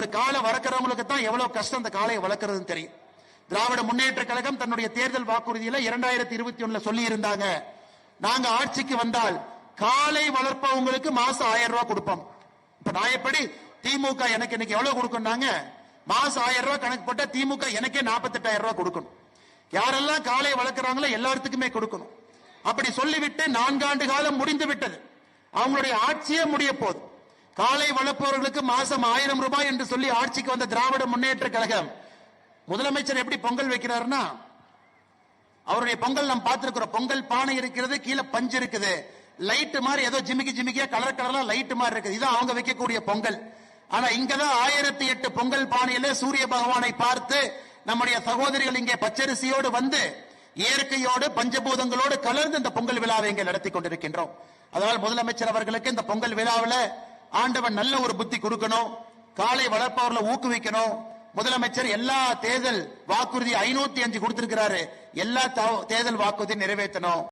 ஒரு காலை வளர்க்குறவங்களுக்கு தான் எவ்வளவு கஷ்டம் அந்த காலையை வளர்க்கறதுன்னு தெரியும். திராவிட முன்னேற்ற கழகம் தன்னுடைய தேர்தல் வாக்குறுதியில இரண்டாயிரத்தி இருபத்தி ஒண்ணுல சொல்லி இருந்தாங்க நாங்க ஆட்சிக்கு வந்தால் காலை வளர்ப்பவங்களுக்கு மாசம் ஆயிரம் ரூபாய் கொடுப்போம். இப்ப நான் எப்படி திமுக எனக்கு இன்னைக்கு எவ்வளவு கொடுக்கணும்னாங்க மாசம் ஆயிரம் ரூபாய் கணக்கு போட்டா திமுக எனக்கே நாற்பத்தெட்டாயிரம் ரூபாய் கொடுக்கணும். யாரெல்லாம் காலை வளர்க்குறாங்களோ எல்லாத்துக்குமே கொடுக்கணும். அப்படி சொல்லிவிட்டு நான்காண்டு காலம் முடிந்து விட்டது அவங்களுடைய ஆட்சியே முடிய போகுது. காலை வளர்ப்பவர்களுக்கு மாசம் ஆயிரம் ரூபாய் என்று சொல்லி ஆட்சிக்கு வந்த திராவிட முன்னேற்ற கழகம் முதலமைச்சர் எப்படி பொங்கல் வைக்கிறாருன்னா அவருடைய பொங்கல் நாம் பார்த்திருக்கிறோம். பொங்கல் பானை இருக்கிறது கீழே பஞ்சு இருக்குது. லைட் மாதிரி ஏதோ ஜிமிக்கி ஜிமிக்கியா கலர் கலரா லைட் மாதிரி இருக்குது. இது அவங்க வைக்கக்கூடிய பொங்கல். ஆனா இங்கதான் ஆயிரத்தி எட்டு பொங்கல் பானையில சூரிய பகவானை பார்த்து நம்முடைய சகோதரிகள் இங்கே பச்சரிசியோடு வந்து இயற்கையோடு பஞ்சபூதங்களோடு கலந்து இந்த பொங்கல் விழாவை இங்கே நடத்தி கொண்டிருக்கின்றோம். அதனால் முதலமைச்சர் அவர்களுக்கு இந்த பொங்கல் விழாவில் ஆண்டவன் நல்ல ஒரு புத்தி கொடுக்கணும். காலை வளர்ப்பவர்களை ஊக்குவிக்கணும். முதலமைச்சர் எல்லா தேர்தல் வாக்குறுதி ஐநூத்தி அஞ்சு கொடுத்திருக்கிறாரு. எல்லா தா- தேர்தல் வாக்குறுதி நிறைவேற்றணும்.